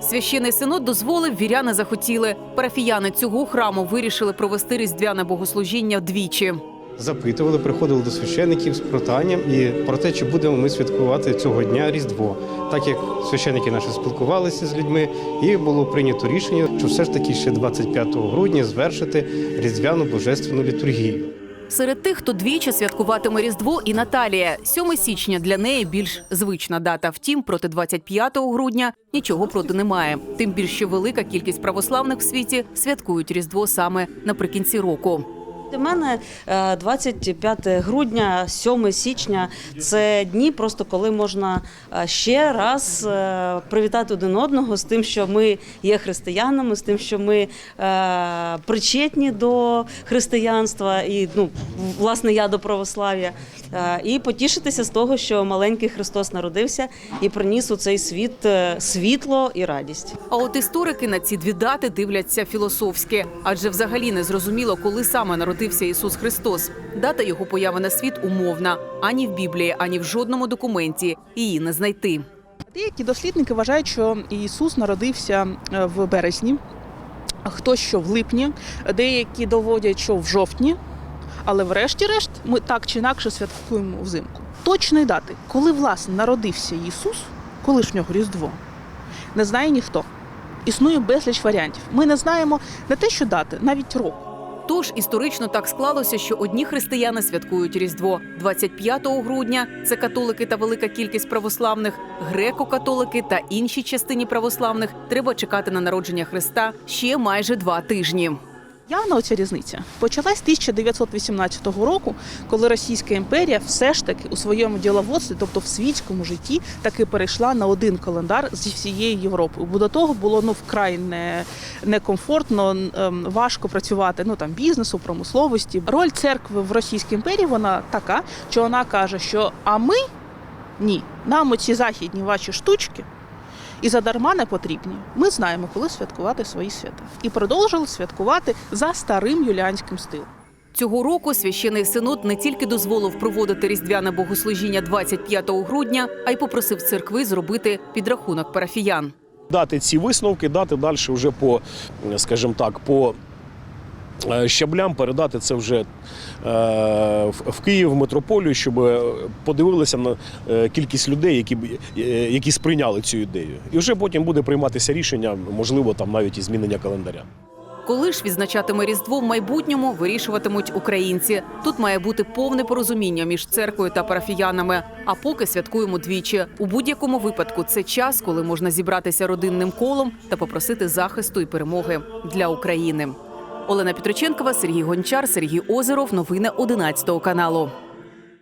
Священий синод дозволив, віряни захотіли. Парафіяни цього храму вирішили провести різдвяне богослужіння двічі. Запитували, приходили до священиків з питанням і про те, чи будемо ми святкувати цього дня Різдво. Так як священики наші спілкувалися з людьми, і було прийнято рішення, що все ж таки ще 25 грудня звершити різдвяну божественну літургію. Серед тих, хто двічі святкуватиме Різдво, і Наталія. 7 січня для неї більш звична дата. Втім, проти 25 грудня нічого проти немає. Тим більше велика кількість православних в світі святкують Різдво саме наприкінці року. Для мене е, 25 грудня, 7 січня. Це дні, просто коли можна е, ще раз е, привітати один одного з тим, що ми є християнами, з тим, що ми е, причетні до християнства і ну, власне я до православ'я, Е, і потішитися з того, що маленький Христос народився і приніс у цей світ е, світло і радість. А от історики на ці дві дати дивляться філософськи, адже взагалі не зрозуміло, коли саме народився Ісус Христос. Дата його появи на світ умовна ані в Біблії, ані в жодному документі її не знайти. Деякі дослідники вважають, що Ісус народився е, в березні, хтось що в липні, деякі доводять, що в жовтні, але врешті-решт ми так чи інакше святкуємо взимку. Точної дати, коли власне народився Ісус, коли ж в нього Різдво, не знає ніхто. Існує безліч варіантів. Ми не знаємо не те, що дати, навіть року. Тож історично так склалося, що одні християни святкують Різдво 25 грудня. Це католики та велика кількість православних, греко-католики та іншій частині православних. Треба чекати на народження Христа ще майже два тижні. Явна оця різниця почалась 1918 року, коли Російська імперія все ж таки у своєму діловодстві, тобто в світському житті, таки перейшла на один календар зі всієї Європи. Бо до того було ну вкрай не, некомфортно, ем, важко працювати ну там бізнесу, промисловості. Роль церкви в Російській імперії вона така, що вона каже, що а ми ні, нам оці західні ваші штучки і задарма не потрібні. Ми знаємо, коли святкувати свої свята. І продовжили святкувати за старим юліанським стилом. Цього року священий синод не тільки дозволив проводити різдвяне богослужіння 25 грудня, а й попросив церкви зробити підрахунок парафіян. дати ці висновки, дати далі вже по, скажімо так, по щаблям передати це вже е, в Київ, в метрополію, щоб е, подивилися на е, кількість людей, які, е, які сприйняли цю ідею. І вже потім буде прийматися рішення, можливо, там навіть і змінення календаря. Коли ж відзначатиме Різдво в майбутньому, вирішуватимуть українці. Тут має бути повне порозуміння між церквою та парафіянами. А поки святкуємо двічі. У будь-якому випадку це час, коли можна зібратися родинним колом та попросити захисту і перемоги для України. Олена Петроченкова, Сергій Гончар, Сергій Озеров. Новини 11 каналу.